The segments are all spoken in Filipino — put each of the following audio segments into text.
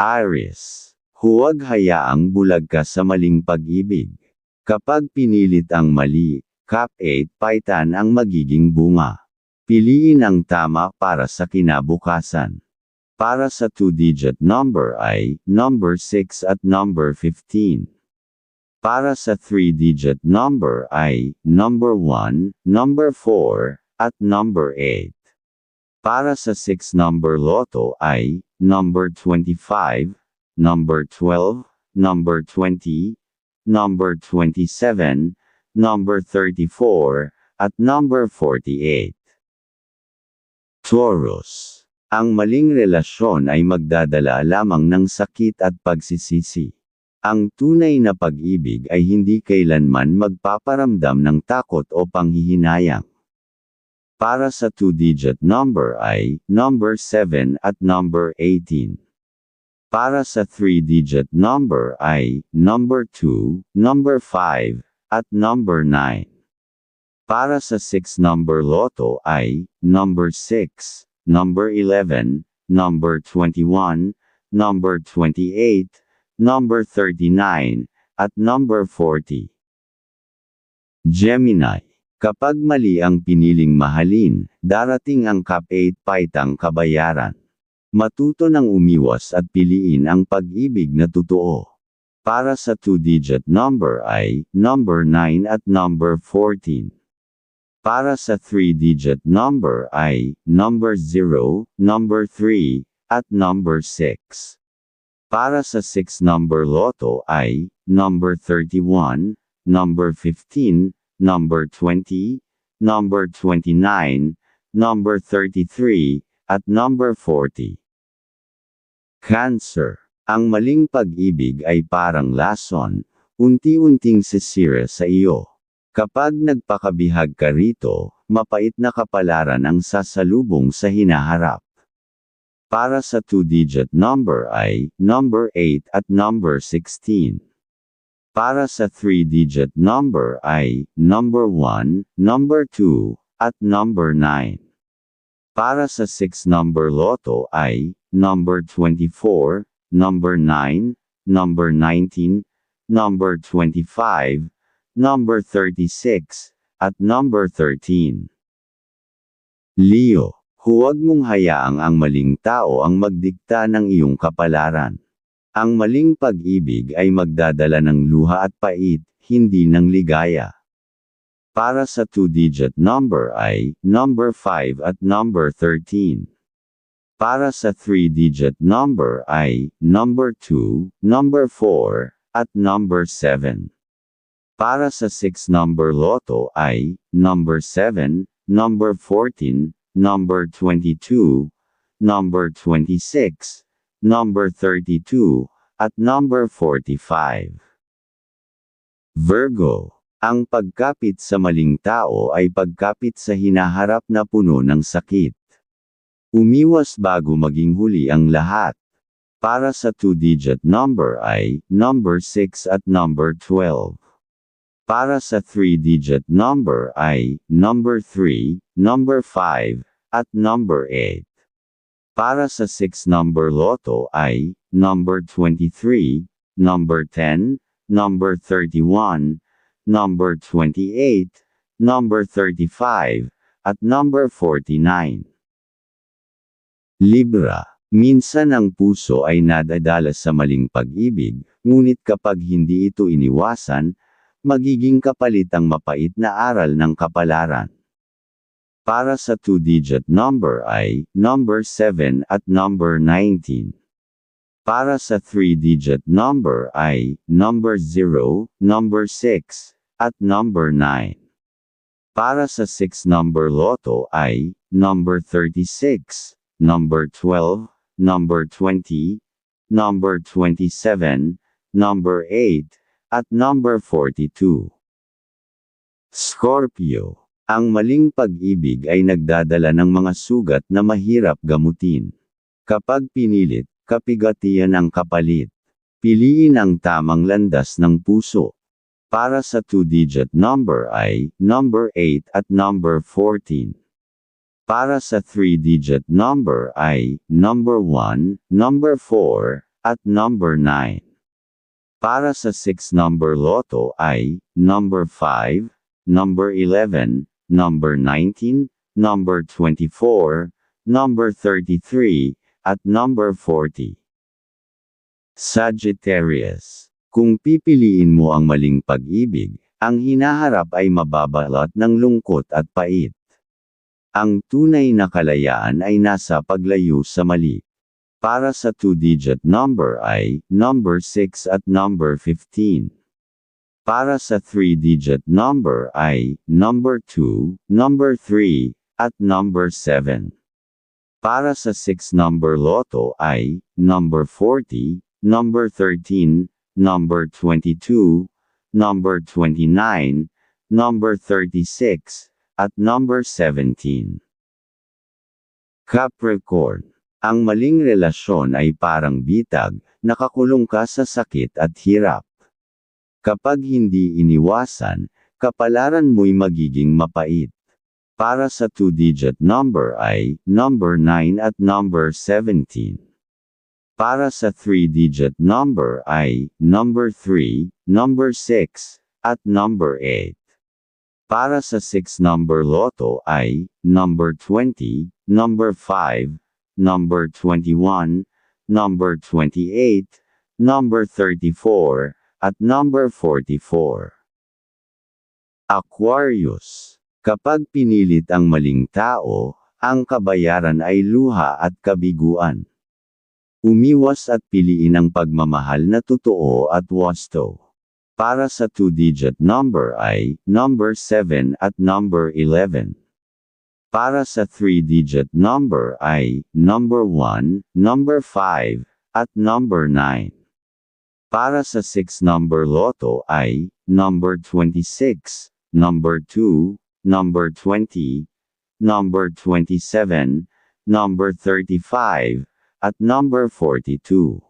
Aries. Huwag hayaang bulag ka sa maling pag-ibig. Kapag pinilit ang mali, Cap 8 Python ang magiging bunga. Piliin ang tama para sa kinabukasan. Para sa two-digit number ay number 6 at number 15. Para sa three-digit number ay number 1, number 4, at number 8. Para sa 6 number loto ay number 25, number 12, number 20, number 27, number 34, at number 48. Taurus. Ang maling relasyon ay magdadala lamang ng sakit at pagsisisi. Ang tunay na pag-ibig ay hindi kailanman magpaparamdam ng takot o panghihinayang. Para sa two-digit number ay number 7 at number 18. Para sa three-digit number ay number 2, number 5, at number 9. Para sa 6 number loto ay number 6, number 11, number 21, number 28, number 39, at number 40. Gemini. Kapag mali ang piniling mahalin, darating ang Cap-8 paitang kabayaran. Matuto ng umiwas at piliin ang pag-ibig na totoo. Para sa two-digit number ay number 9 at number 14. Para sa three-digit number ay number 0, number 3, at number 6. Para sa 6 number loto ay number 31, number 15, number 20, number 29, number 33, at number 40. Cancer. Ang maling pag-ibig ay parang lason, unti-unting sisira sa iyo. Kapag nagpakabihag ka rito, mapait na kapalaran ang sasalubong sa hinaharap. Para sa two-digit number ay number 8 at number 16. Para sa three-digit number ay number 1, number 2, at number 9. Para sa 6 number loto ay number 24, number 9, number 19, number 25, number 36, at number 13. Leo, huwag mong hayaang ang maling tao ang magdikta ng iyong kapalaran. Ang maling pag-ibig ay magdadala ng luha at pait, hindi ng ligaya. Para sa two-digit number ay number 5 at number 13. Para sa three-digit number ay number 2, number 4, at number 7. Para sa 6 number loto ay number 7, number 14, number 22, number 26, number 32, at number 45. Virgo. Ang pagkapit sa maling tao ay pagkapit sa hinaharap na puno ng sakit. Umiwas bago maging huli ang lahat. Para sa two-digit number ay number 6 at number 12. Para sa three-digit number ay number 3, number 5, at number 8. Para sa 6 number loto ay number 23, number 10, number 31, number 28, number 35, at number 49. Libra. Minsan ang puso ay nadadala sa maling pag-ibig, ngunit kapag hindi ito iniwasan, magiging kapalit ang mapait na aral ng kapalaran. Para sa two-digit number ay number 7 at number 19. Para sa three-digit number ay number 0, number 6, at number 9. Para sa 6 number loto ay number 36, number 12, number 20, number 27, number 8, at number 42. Scorpio ang maling pag-ibig ay nagdadala ng mga sugat na mahirap gamutin. Kapag pinilit, kapigatian ang kapalit. Piliin ang tamang landas ng puso. Para sa two-digit number ay number 8 at number 14. Para sa three-digit number ay number 1, number 4, at number 9. Para sa 6 number loto ay number 5, number 11, number 19, number 24, number 33, at number 40. Sagittarius. Kung pipiliin mo ang maling pag-ibig, ang hinaharap ay mababalot ng lungkot at pait. Ang tunay na kalayaan ay nasa paglayo sa mali. Para sa two-digit number ay number 6 at number 15. Para sa three-digit number ay number 2, number 3, at number 7. Para sa 6 number loto ay number 40, number 13, number 22, number 29, number 36, at number 17. Capricorn ang maling relasyon ay parang bitag, nakakulong ka sa sakit at hirap. Kapag hindi iniwasan, kapalaran mo'y magiging mapait. Para sa two-digit number ay number 9 at number 17. Para sa three-digit number ay number 3, number 6, at number 8. Para sa 6 number loto ay number 20, number 5, number 21, number 28, number 34, at number 44. Aquarius. Kapag pinilit ang maling tao, ang kabayaran ay luha at kabiguan. Umiwas at piliin ang pagmamahal na totoo at wasto. Para sa two-digit number ay number 7 at number 11. Para sa three-digit number ay number 1, number 5, at number 9. Para sa 6 number loto ay number 26, number 2, number 20, number 27, number 35, at number 42.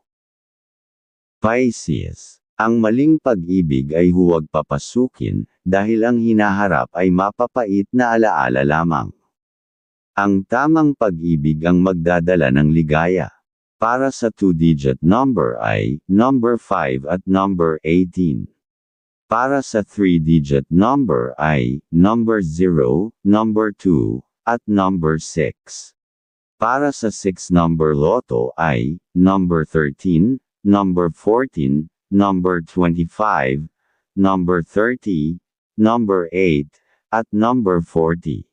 Pisces Ang maling pag-ibig ay huwag papasukin, dahil ang hinaharap ay mapapait na alaala lamang. Ang tamang pag-ibig ang magdadala ng ligaya. Para sa two-digit number ay number 5 at number 18. Para sa three-digit number ay number 0, number 2, at number 6. Para sa 6 number loto ay number 13, number 14, number 25, number 30, number 8, at number 40.